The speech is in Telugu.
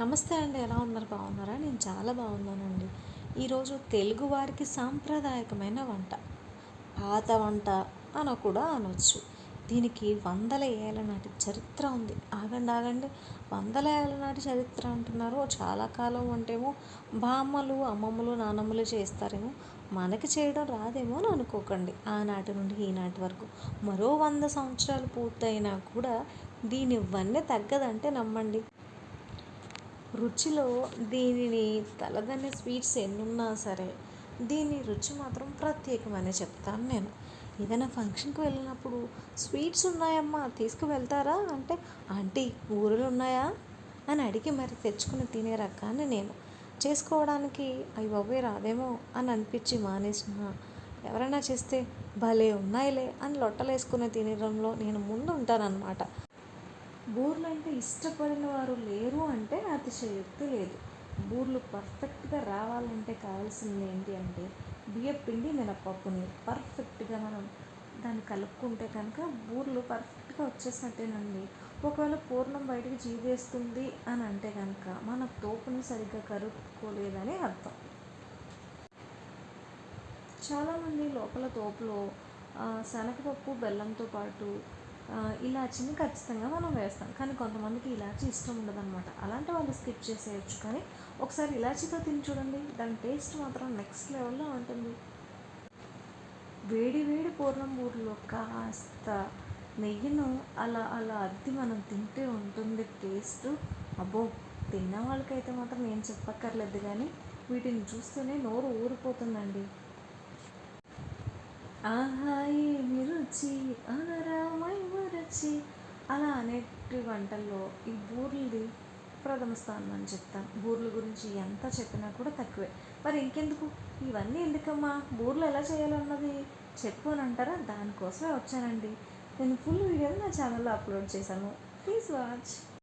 నమస్తే అండి ఎలా ఉన్నారు? బాగున్నారా? నేను చాలా బాగున్నానండి. ఈరోజు తెలుగు వారికి సాంప్రదాయకమైన వంట. పాత వంట అని కూడా అనొచ్చు. దీనికి వందల ఏళ్ళ నాటి చరిత్ర ఉంది. ఆగండి ఆగండి. వందల ఏళ్ళ నాటి చరిత్ర అంటున్నారు. చాలా కాలం అంటేమో బామ్మలు అమ్మమ్మలు నానమ్మలు చేస్తారేమో. మనకి చేయడం రాదేమో అని అనుకోకండి. ఆనాటి నుండి ఈనాటి వరకు మరో వంద సంవత్సరాలు పూర్తయినా కూడా దీనివన్నీ తగ్గదంటే నమ్మండి. రుచిలో దీనిని తలదన్నే స్వీట్స్ ఎన్నున్నా సరే దీని రుచి మాత్రం ప్రత్యేకమని చెప్తాను నేను. ఏదైనా ఫంక్షన్కి వెళ్ళినప్పుడు స్వీట్స్ ఉన్నాయమ్మా తీసుకువెళ్తారా? అంటే ఆంటీ ఊరులు ఉన్నాయా? అని అడిగి మరి తెచ్చుకుని తినే రకాన్ని నేను. చేసుకోవడానికి అవి బాబోయ్ రాదేమో అని అనిపించి మానేసిన. ఎవరైనా చేస్తే భలే ఉన్నాయిలే అని లొట్టలేసుకుని తినడంలో నేను ముందు ఉంటానన్నమాట. బూర్లు అంటే ఇష్టపడిన వారు లేరు అంటే అతిశయోక్తి లేదు. బూర్లు పర్ఫెక్ట్గా రావాలంటే కావాల్సింది ఏంటి అంటే బియ్యపిండి మినపప్పుని పర్ఫెక్ట్గా మనం దాన్ని కలుపుకుంటే కనుక బూర్లు పర్ఫెక్ట్గా వచ్చేసినట్టేనండి. ఒకవేళ పూర్ణం బయటికి జీవేస్తుంది అని అంటే కనుక మన తోపుని సరిగ్గా కలుపుకోలేదని అర్థం. చాలామంది లోపల తోపులో శనగపప్పు బెల్లంతో పాటు ఇలాచీని ఖచ్చితంగా మనం వేస్తాం. కానీ కొంతమందికి ఇలాచీ ఇష్టం ఉండదన్నమాట. అలాంటి వాళ్ళు స్కిప్ చేసేయచ్చు. కానీ ఒకసారి ఇలాచీతో తిని చూడండి. దాని టేస్ట్ మాత్రం నెక్స్ట్ లెవెల్లో ఉంటుంది. వేడి వేడి పూర్ణంబూరులో కాస్త నెయ్యిను అలా అలా అద్ది మనం తింటే ఉంటుంది టేస్ట్. అబ్బో తిన్న వాళ్ళకైతే మాత్రం నేను చెప్పక్కర్లేదు కానీ వీటిని చూస్తేనే నోరు ఊరిపోతుందండి. ఆహా ఏమి రుచి? అనరామై రుచి అలా అనేటి వంటల్లో ఈ బూర్లది ప్రథమ స్థానం అని చెప్తాను. బూర్ల గురించి ఎంత చెప్పినా కూడా తక్కువే. మరి ఇంకెందుకు? ఇవన్నీ ఎందుకమ్మా? బూర్లు ఎలా చేయాలన్నది చెప్పు అని అంటారా? దానికోసమే వచ్చానండి. నేను ఫుల్ వీడియోని నా ఛానల్లో అప్లోడ్ చేశాను. Please watch.